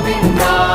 Govinda.